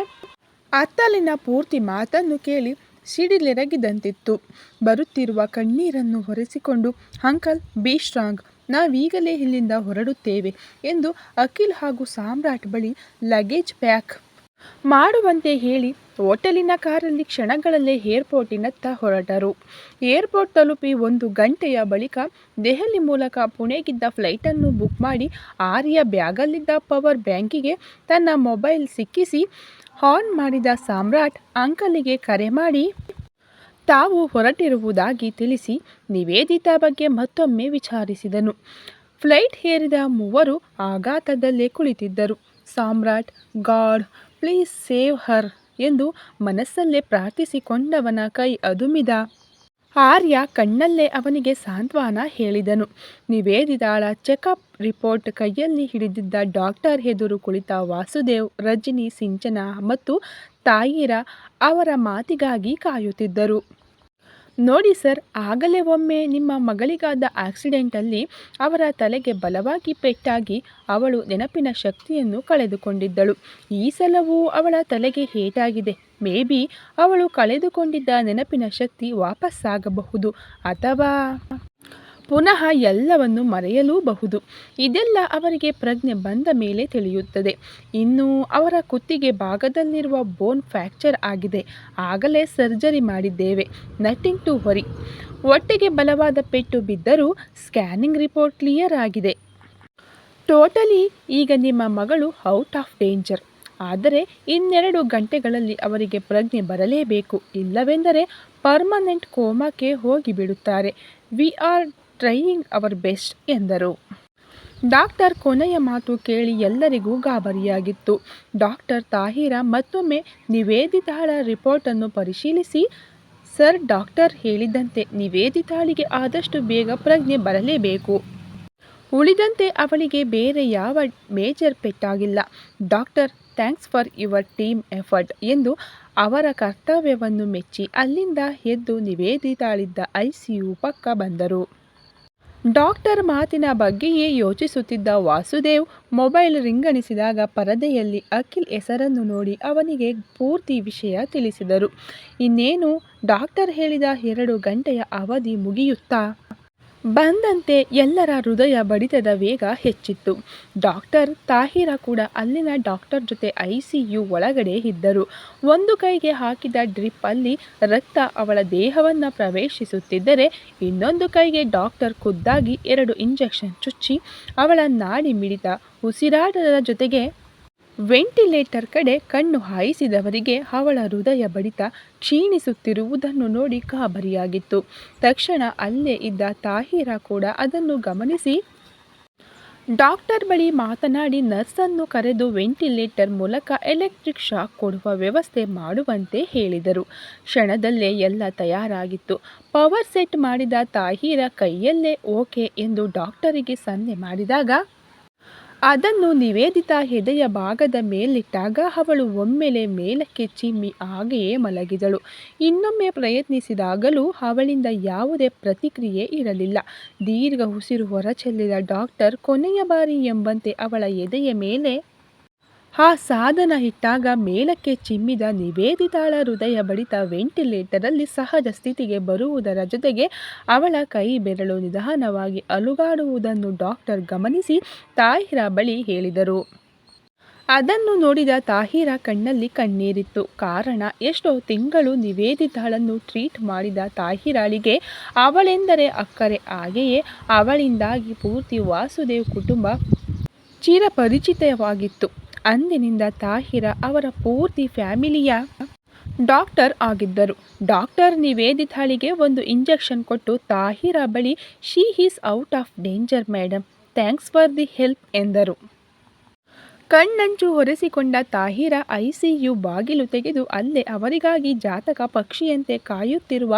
ಅತ್ತಲಿನ ಪೂರ್ತಿ ಮಾತನ್ನು ಕೇಳಿ ಸಿಡಿಲೆರಗಿದಂತಿತ್ತು. ಬರುತ್ತಿರುವ ಕಣ್ಣೀರನ್ನು ಹೊರೆಸಿಕೊಂಡು ಅಂಕಲ್, ಬಿ ಸ್ಟ್ರಾಂಗ್. ನಾವೀಗಲೇ ಇಲ್ಲಿಂದ ಹೊರಡುತ್ತೇವೆ ಎಂದು ಅಖಿಲ್ ಹಾಗೂ ಸಾಮ್ರಾಟ್ ಬಳಿ ಲಗೇಜ್ ಪ್ಯಾಕ್ ಮಾಡುವಂತೆ ಹೇಳಿ ಹೋಟೆಲಿನ ಕಾರಲ್ಲಿ ಕ್ಷಣಗಳಲ್ಲೇ ಏರ್ಪೋರ್ಟಿನತ್ತ ಹೊರಟರು. ಏರ್ಪೋರ್ಟ್ ತಲುಪಿ ಒಂದು ಗಂಟೆಯ ಬಳಿಕ ದೆಹಲಿ ಮೂಲಕ ಪುಣೆಗಿದ್ದ ಫ್ಲೈಟನ್ನು ಬುಕ್ ಮಾಡಿ ಆರ್ಯ ಬ್ಯಾಗಲ್ಲಿದ್ದ ಪವರ್ ಬ್ಯಾಂಕಿಗೆ ತನ್ನ ಮೊಬೈಲ್ ಸಿಕ್ಕಿಸಿ ಆನ್ ಮಾಡಿದ ಸಾಮ್ರಾಟ್ ಅಂಕಲಿಗೆ ಕರೆ ಮಾಡಿ ತಾವು ಹೊರಟಿರುವುದಾಗಿ ತಿಳಿಸಿ ನಿವೇದಿತಾ ಬಗ್ಗೆ ಮತ್ತೊಮ್ಮೆ ವಿಚಾರಿಸಿದನು. ಫ್ಲೈಟ್ ಹೇರಿದ ಮೂವರು ಆಘಾತದಲ್ಲೇ ಕುಳಿತಿದ್ದರು. Samrat, god, please save her ಎಂದು ಮನಸ್ಸಲ್ಲೇ ಪ್ರಾರ್ಥಿಸಿಕೊಂಡವನ ಕೈ ಅದುಮಿದ. ಆರ್ಯ ಕಣ್ಣಲ್ಲೇ ಅವನಿಗೆ ಸಾಂತ್ವನ ಹೇಳಿದನು. ನಿವೇದಿತಾಳ ಚೆಕಪ್ ರಿಪೋರ್ಟ್ ಕೈಯಲ್ಲಿ ಹಿಡಿದಿದ್ದ ಡಾಕ್ಟರ್ ಎದುರು ಕುಳಿತ ವಾಸುದೇವ್, ರಜನಿ, ಸಿಂಚನ ಮತ್ತು ತಾಯಿರ ಅವರ ಮಾತಿಗಾಗಿ ಕಾಯುತ್ತಿದ್ದರು. ನೋಡಿ ಸರ್, ಆಗಲೇ ಒಮ್ಮೆ ನಿಮ್ಮ ಮಗಳಿಗಾದ ಆಕ್ಸಿಡೆಂಟಲ್ಲಿ ಅವರ ತಲೆಗೆ ಬಲವಾಗಿ ಪೆಟ್ಟಾಗಿ ಅವಳು ನೆನಪಿನ ಶಕ್ತಿಯನ್ನು ಕಳೆದುಕೊಂಡಿದ್ದಳು. ಈ ಸಲವೂ ಅವಳ ತಲೆಗೆ ಹೇಟಾಗಿದೆ. ಮೇಬಿ ಅವಳು ಕಳೆದುಕೊಂಡಿದ್ದ ನೆನಪಿನ ಶಕ್ತಿ ವಾಪಸ್ಸಾಗಬಹುದು, ಅಥವಾ ಪುನಃ ಎಲ್ಲವನ್ನು ಮರೆಯಲೂಬಹುದು. ಇದೆಲ್ಲ ಅವರಿಗೆ ಪ್ರಜ್ಞೆ ಬಂದ ಮೇಲೆ ತಿಳಿಯುತ್ತದೆ. ಇನ್ನು ಅವರ ಕುತ್ತಿಗೆ ಭಾಗದಲ್ಲಿರುವ ಬೋನ್ ಫ್ರ್ಯಾಕ್ಚರ್ ಆಗಿದೆ. ಆಗಲೇ ಸರ್ಜರಿ ಮಾಡಿದ್ದೇವೆ. ನಟಿಂಗ್ ಟು ಹೊರಿ ಒಟ್ಟಿಗೆ ಬಲವಾದ ಪೆಟ್ಟು ಬಿದ್ದರೂ ಸ್ಕ್ಯಾನಿಂಗ್ ರಿಪೋರ್ಟ್ ಕ್ಲಿಯರ್ ಆಗಿದೆ. ಟೋಟಲಿ ಈಗ ನಿಮ್ಮ ಮಗಳು ಔಟ್ ಆಫ್ ಡೇಂಜರ್ ಆದರೆ ಇನ್ನೆರಡು ಗಂಟೆಗಳಲ್ಲಿ ಅವರಿಗೆ ಪ್ರಜ್ಞೆ ಬರಲೇಬೇಕು. ಇಲ್ಲವೆಂದರೆ ಪರ್ಮನೆಂಟ್ ಕೋಮಾಕ್ಕೆ ಹೋಗಿಬಿಡುತ್ತಾರೆ. We are trying our best ಎಂದರು. ಡಾಕ್ಟರ್ ಕೊನೆಯ ಮಾತು ಕೇಳಿ ಎಲ್ಲರಿಗೂ ಗಾಬರಿಯಾಗಿತ್ತು. ಡಾಕ್ಟರ್ ತಾಹಿರ ಮತ್ತೊಮ್ಮೆ ನಿವೇದಿತಾಳ ರಿಪೋರ್ಟನ್ನು ಪರಿಶೀಲಿಸಿ, ಸರ್ ಡಾಕ್ಟರ್ ಹೇಳಿದಂತೆ ನಿವೇದಿತಾಳಿಗೆ ಆದಷ್ಟು ಬೇಗ ಪ್ರಜ್ಞೆ ಬರಲೇಬೇಕು. ಉಳಿದಂತೆ ಅವಳಿಗೆ ಬೇರೆ ಯಾವ major ಪೆಟ್ಟಾಗಿಲ್ಲ. Doctor, thanks for your team effort ಎಂದು ಅವರ ಕರ್ತವ್ಯವನ್ನು ಮೆಚ್ಚಿ ಅಲ್ಲಿಂದ ಎದ್ದು ನಿವೇದಿತಾಳಿದ್ದ ಐಸಿಯು ಪಕ್ಕ ಬಂದರು. ಡಾಕ್ಟರ್ ಮಾತಿನ ಬಗ್ಗೆಯೇ ಯೋಚಿಸುತ್ತಿದ್ದ ವಾಸುದೇವ್ ಮೊಬೈಲ್ ರಿಂಗಣಿಸಿದಾಗ ಪರದೆಯಲ್ಲಿ ಅಖಿಲ್ ಹೆಸರನ್ನು ನೋಡಿ ಅವನಿಗೆ ಪೂರ್ತಿ ವಿಷಯ ತಿಳಿಸಿದರು. ಇನ್ನೇನು? ಡಾಕ್ಟರ್ ಹೇಳಿದ ಎರಡು ಗಂಟೆಯ ಅವಧಿ ಮುಗಿಯುತ್ತಾ? ಬಂದಂತೆ ಎಲ್ಲರ ಹೃದಯ ಬಡಿತದ ವೇಗ ಹೆಚ್ಚಿತ್ತು. ಡಾಕ್ಟರ್ ತಾಹಿರ ಕೂಡ ಅಲ್ಲಿನ ಡಾಕ್ಟರ್ ಜೊತೆ ಐ ಸಿ ಯು ಒಳಗಡೆ ಇದ್ದರು. ಒಂದು ಕೈಗೆ ಹಾಕಿದ ಡ್ರಿಪ್ ಅಲ್ಲಿ ರಕ್ತ ಅವಳ ದೇಹವನ್ನು ಪ್ರವೇಶಿಸುತ್ತಿದ್ದರೆ, ಇನ್ನೊಂದು ಕೈಗೆ ಡಾಕ್ಟರ್ ಖುದ್ದಾಗಿ ಎರಡು ಇಂಜೆಕ್ಷನ್ ಚುಚ್ಚಿ ಅವಳ ನಾಡಿ ಮಿಡಿತ ಉಸಿರಾಟದ ಜೊತೆಗೆ ವೆಂಟಿಲೇಟರ್ ಕಡೆ ಕಣ್ಣು ಹಾಯಿಸಿದವರಿಗೆ ಅವಳ ಹೃದಯ ಬಡಿತ ಕ್ಷೀಣಿಸುತ್ತಿರುವುದನ್ನು ನೋಡಿ ಕಾಬರಿಯಾಗಿತ್ತು. ತಕ್ಷಣ ಅಲ್ಲೇ ಇದ್ದ ತಾಹೀರ ಕೂಡ ಅದನ್ನು ಗಮನಿಸಿ, ಡಾಕ್ಟರ್ ಬಳಿ ಮಾತನಾಡಿ ನರ್ಸನ್ನು ಕರೆದು ವೆಂಟಿಲೇಟರ್ ಮೂಲಕ ಎಲೆಕ್ಟ್ರಿಕ್ ಶಾಕ್ ಕೊಡುವ ವ್ಯವಸ್ಥೆ ಮಾಡುವಂತೆ ಹೇಳಿದರು. ಕ್ಷಣದಲ್ಲೇ ಎಲ್ಲ ತಯಾರಾಗಿತ್ತು. ಪವರ್ ಸೆಟ್ ಮಾಡಿದ ತಾಹೀರ ಕೈಯಲ್ಲೇ ಓಕೆ ಎಂದು ಡಾಕ್ಟರಿಗೆ ಸನ್ನೆ ಮಾಡಿದಾಗ ಅದನ್ನು ನಿವೇದಿತ ಹೆದೆಯ ಭಾಗದ ಮೇಲಿಟ್ಟಾಗ ಅವಳು ಒಮ್ಮೆಲೆ ಮೇಲಕ್ಕೆ ಚಿಮ್ಮಿ ಹಾಗೆಯೇ ಮಲಗಿದಳು. ಇನ್ನೊಮ್ಮೆ ಪ್ರಯತ್ನಿಸಿದಾಗಲೂ ಅವಳಿಂದ ಯಾವುದೇ ಪ್ರತಿಕ್ರಿಯೆ ಇರಲಿಲ್ಲ. ದೀರ್ಘ ಉಸಿರು ಹೊರಚೆಲ್ಲಿದ ಡಾಕ್ಟರ್ ಕೊನೆಯ ಬಾರಿ ಎಂಬಂತೆ ಅವಳ ಎದೆಯ ಮೇಲೆ ಆ ಸಾಧನ ಇಟ್ಟಾಗ ಮೇಲಕ್ಕೆ ಚಿಮ್ಮಿದ ನಿವೇದಿತಾಳ ಹೃದಯ ಬಡಿತ ವೆಂಟಿಲೇಟರಲ್ಲಿ ಸಹಜ ಸ್ಥಿತಿಗೆ ಬರುವುದರ ಜೊತೆಗೆ ಅವಳ ಕೈ ಬೆರಳು ನಿಧಾನವಾಗಿ ಅಲುಗಾಡುವುದನ್ನು ಡಾಕ್ಟರ್ ಗಮನಿಸಿ ತಾಹಿರ ಬಳಿ ಹೇಳಿದರು. ಅದನ್ನು ನೋಡಿದ ತಾಹಿರ ಕಣ್ಣಲ್ಲಿ ಕಣ್ಣೀರಿತ್ತು. ಕಾರಣ, ಎಷ್ಟೋ ತಿಂಗಳು ನಿವೇದಿತಾಳನ್ನು ಟ್ರೀಟ್ ಮಾಡಿದ ತಾಹಿರಾಳಿಗೆ ಅವಳೆಂದರೆ ಅಕ್ಕರೆ. ಹಾಗೆಯೇ ಅವಳಿಂದಾಗಿ ಪೂರ್ತಿ ವಾಸುದೇವ್ ಕುಟುಂಬ ಚಿರಪರಿಚಿತವಾಗಿತ್ತು. ಅಂದಿನಿಂದ ತಾಹಿರ ಅವರ ಪೂರ್ತಿ ಫ್ಯಾಮಿಲಿಯ ಡಾಕ್ಟರ್ ಆಗಿದ್ದರು. ಡಾಕ್ಟರ್ ನಿವೇದಿತಾಳಿಗೆ ಒಂದು ಇಂಜೆಕ್ಷನ್ ಕೊಟ್ಟು ತಾಹಿರ ಬಳಿ she is out of danger madam thanks for the help ಎಂದರು. ಕಣ್ಣಂಚು ಹೊರೆಸಿಕೊಂಡ ತಾಹಿರ ಐಸಿಯು ಬಾಗಿಲು ತೆಗೆದು ಅಲ್ಲೇ ಅವರಿಗಾಗಿ ಜಾತಕ ಪಕ್ಷಿಯಂತೆ ಕಾಯುತ್ತಿರುವ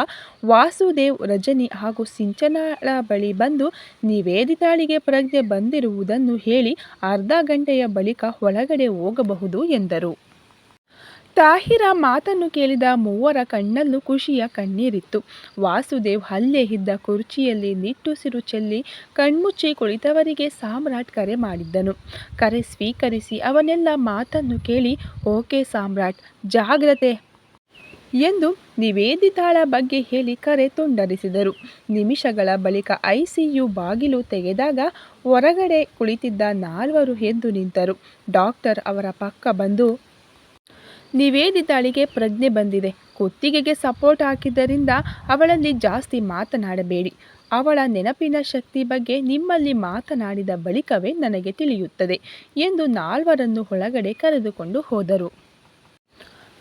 ವಾಸುದೇವ್ ರಜನಿ ಹಾಗೂ ಸಿಂಚನಾಳ ಬಳಿ ಬಂದು ನಿವೇದಿತಾಳಿಗೆ ಪ್ರಜ್ಞೆ ಬಂದಿರುವುದನ್ನು ಹೇಳಿ ಅರ್ಧ ಗಂಟೆಯ ಬಳಿಕ ಒಳಗಡೆ ಹೋಗಬಹುದು ಎಂದರು. ತಾಹಿರ ಮಾತನ್ನು ಕೇಳಿದ ಮೂವರ ಕಣ್ಣಲ್ಲೂ ಖುಷಿಯ ಕಣ್ಣೀರಿತ್ತು. ವಾಸುದೇವ್ ಹಲ್ಲೆ ಇದ್ದ ಕುರ್ಚಿಯಲ್ಲಿ ನಿಟ್ಟುಸಿರು ಚೆಲ್ಲಿ ಕಣ್ಮುಚ್ಚಿ ಕುಳಿತವರಿಗೆ ಸಾಮ್ರಾಟ್ ಕರೆ ಮಾಡಿದ್ದನು. ಕರೆ ಸ್ವೀಕರಿಸಿ ಅವನೆಲ್ಲ ಮಾತನ್ನು ಕೇಳಿ, ಓಕೆ ಸಾಮ್ರಾಟ್, ಜಾಗ್ರತೆ ಎಂದು ನಿವೇದಿತಾಳ ಬಗ್ಗೆ ಹೇಳಿ ಕರೆ ತುಂಡರಿಸಿದರು. ನಿಮಿಷಗಳ ಬಳಿಕ ಐಸಿಯು ಬಾಗಿಲು ತೆಗೆದಾಗ ಹೊರಗಡೆ ಕುಳಿತಿದ್ದ ನಾಲ್ವರು ಎದ್ದು ನಿಂತರು. ಡಾಕ್ಟರ್ ಅವರ ಪಕ್ಕ ಬಂದು ನಿವೇದಿತಾಳಿಗೆ ಪ್ರಜ್ಞೆ ಬಂದಿದೆ. ಕುತ್ತಿಗೆಗೆ ಸಪೋರ್ಟ್ ಹಾಕಿದ್ದರಿಂದ ಅವಳಲ್ಲಿ ಜಾಸ್ತಿ ಮಾತನಾಡಬೇಡಿ. ಅವಳ ನೆನಪಿನ ಶಕ್ತಿ ಬಗ್ಗೆ ನಿಮ್ಮಲ್ಲಿ ಮಾತನಾಡಿದ ಬಳಿಕವೇ ನನಗೆ ತಿಳಿಯುತ್ತದೆ ಎಂದು ನಾಲ್ವರನ್ನು ಒಳಗಡೆ ಕರೆದುಕೊಂಡು ಹೋದರು.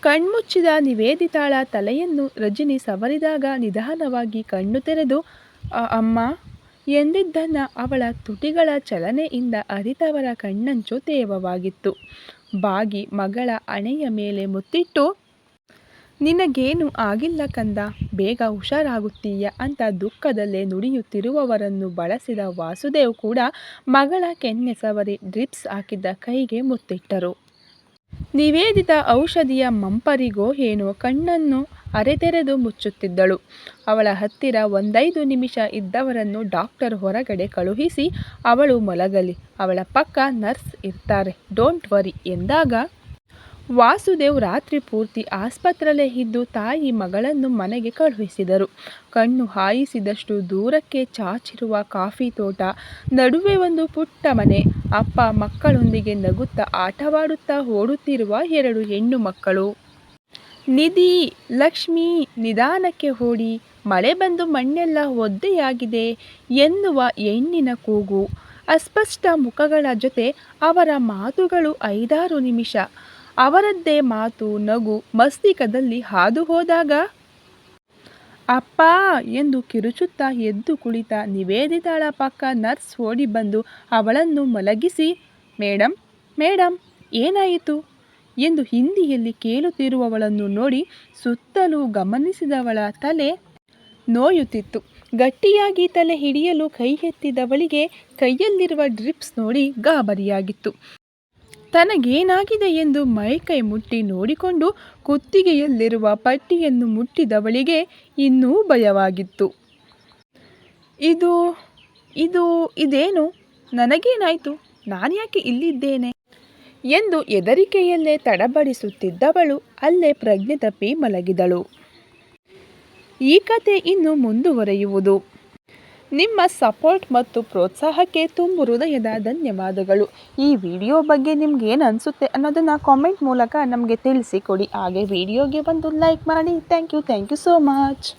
ಕಣ್ಮುಚ್ಚಿದ ನಿವೇದಿತಾಳ ತಲೆಯನ್ನು ರಜನಿ ಸವರಿದಾಗ ನಿಧಾನವಾಗಿ ಕಣ್ಣು ತೆರೆದು ಅಮ್ಮ ಎಂದಿದ್ದನ್ನ ಅವಳ ತುಟಿಗಳ ಚಲನೆಯಿಂದ ಅರಿತವರ ಕಣ್ಣಂಚು ತೇವವಾಗಿತ್ತು. ಬಾಗಿ ಮಗಳ ಅಣೆಯ ಮೇಲೆ ಮುತ್ತಿಟ್ಟು, ನಿನಗೇನು ಆಗಿಲ್ಲ ಕಂದ, ಬೇಗ ಹುಷಾರಾಗುತ್ತೀಯ ಅಂತ ದುಃಖದಲ್ಲೇ ನುಡಿಯುತ್ತಿರುವವರನ್ನು ಬಳಸಿದ ವಾಸುದೇವ್ ಕೂಡ ಮಗಳ ಕೆನ್ನೆ ಸವರಿ ಡ್ರಿಪ್ಸ್ ಹಾಕಿದ್ದ ಕೈಗೆ ಮುತ್ತಿಟ್ಟರು. ನಿವೇದಿತ ಔಷಧಿಯ ಮಂಪರಿಗೋ ಏನೋ ಕಣ್ಣನ್ನು ಅರೆತೆರೆದು ಮುಚ್ಚುತ್ತಿದ್ದಳು. ಅವಳ ಹತ್ತಿರ ಒಂದೈದು ನಿಮಿಷ ಇದ್ದವರನ್ನು ಡಾಕ್ಟರ್ ಹೊರಗಡೆ ಕಳುಹಿಸಿ ಅವಳು ಮಲಗಲಿ. ಅವಳ ಪಕ್ಕ ನರ್ಸ್ ಇರ್ತಾರೆ. ಡೋಂಟ್ ವರಿ ಎಂದಾಗ ವಾಸುದೇವ್ ರಾತ್ರಿ ಪೂರ್ತಿ ಆಸ್ಪತ್ರೆಯಲ್ಲೇ ಇದ್ದು ತಾಯಿ ಮಗಳನ್ನು ಮನೆಗೆ ಕಳುಹಿಸಿದರು. ಕಣ್ಣು ಹಾಯಿಸಿದಷ್ಟು ದೂರಕ್ಕೆ ಚಾಚಿರುವ ಕಾಫಿ ತೋಟ, ನಡುವೆ ಒಂದು ಪುಟ್ಟ ಮನೆ, ಅಪ್ಪ ಮಕ್ಕಳೊಂದಿಗೆ ನಗುತ್ತಾ ಆಟವಾಡುತ್ತಾ ಓಡುತ್ತಿರುವ ಎರಡು ಹೆಣ್ಣು ಮಕ್ಕಳು. ನಿಧಿ ಲಕ್ಷ್ಮಿ ನಿಧಾನಕ್ಕೆ ಓಡಿ ಮಳೆ ಬಂದು ಮಣ್ಣೆಲ್ಲ ಒದ್ದೆಯಾಗಿದೆ ಎನ್ನುವ ಹೆಣ್ಣಿನ ಕೂಗು. ಅಸ್ಪಷ್ಟ ಮುಖಗಳ ಜೊತೆ ಅವರ ಮಾತುಗಳು ಐದಾರು ನಿಮಿಷ. ಅವರದ್ದೇ ಮಾತು, ನಗು ಮಸ್ತಿಕದಲ್ಲಿ ಹಾದು ಹೋದಾಗ, ಅಪ್ಪ ಎಂದು ಕಿರುಚುತ್ತಾ ಎದ್ದು ಕುಳಿತ ನಿವೇದಿತಾಳ ಪಕ್ಕ ನರ್ಸ್ ಓಡಿ ಬಂದು ಅವಳನ್ನು ಮಲಗಿಸಿ ಮೇಡಮ್ ಮೇಡಮ್ ಏನಾಯಿತು? ಎಂದು ಹಿಂದಿಯಲ್ಲಿ ಕೇಳುತ್ತಿರುವವಳನ್ನು ನೋಡಿ ಸುತ್ತಲೂ ಗಮನಿಸಿದವಳ ತಲೆ ನೋಯುತ್ತಿತ್ತು. ಗಟ್ಟಿಯಾಗಿ ತಲೆ ಹಿಡಿಯಲು ಕೈ ಎತ್ತಿದವಳಿಗೆ ಕೈಯಲ್ಲಿರುವ ಡ್ರಿಪ್ಸ್ ನೋಡಿ ಗಾಬರಿಯಾಗಿತ್ತು. ತನಗೇನಾಗಿದೆ ಎಂದು ಮೈಕೈ ಮುಟ್ಟಿ ನೋಡಿಕೊಂಡು ಕುತ್ತಿಗೆಯಲ್ಲಿರುವ ಪಟ್ಟಿಯನ್ನು ಮುಟ್ಟಿದವಳಿಗೆ ಇನ್ನೂ ಭಯವಾಗಿತ್ತು. ಇದು ಇದು, ಇದೇನು? ನನಗೇನಾಯಿತು? ನಾನ್ಯಾಕೆ ಇಲ್ಲಿದ್ದೇನೆ? ಎಂದು ಹೆದರಿಕೆಯಲ್ಲೇ ತಡಬಡಿಸುತ್ತಿದ್ದವಳು ಅಲ್ಲೇ ಪ್ರಜ್ಞೆ ತಪ್ಪಿ ಮಲಗಿದಳು. ಈ ಕತೆ ಇನ್ನು ಮುಂದುವರೆಯುವುದು. ನಿಮ್ಮ ಸಪೋರ್ಟ್ ಮತ್ತು ಪ್ರೋತ್ಸಾಹಕ್ಕೆ ತುಂಬು ಹೃದಯದ ಧನ್ಯವಾದಗಳು. ಈ ವಿಡಿಯೋ ಬಗ್ಗೆ ನಿಮ್ಗೆ ಏನು ಅನಿಸುತ್ತೆ ಅನ್ನೋದನ್ನು ಕಾಮೆಂಟ್ ಮೂಲಕ ನಮಗೆ ತಿಳಿಸಿಕೊಡಿ. ಹಾಗೆ ವಿಡಿಯೋಗೆ ಒಂದು ಲೈಕ್ ಮಾಡಿ. Thank you thank you so much.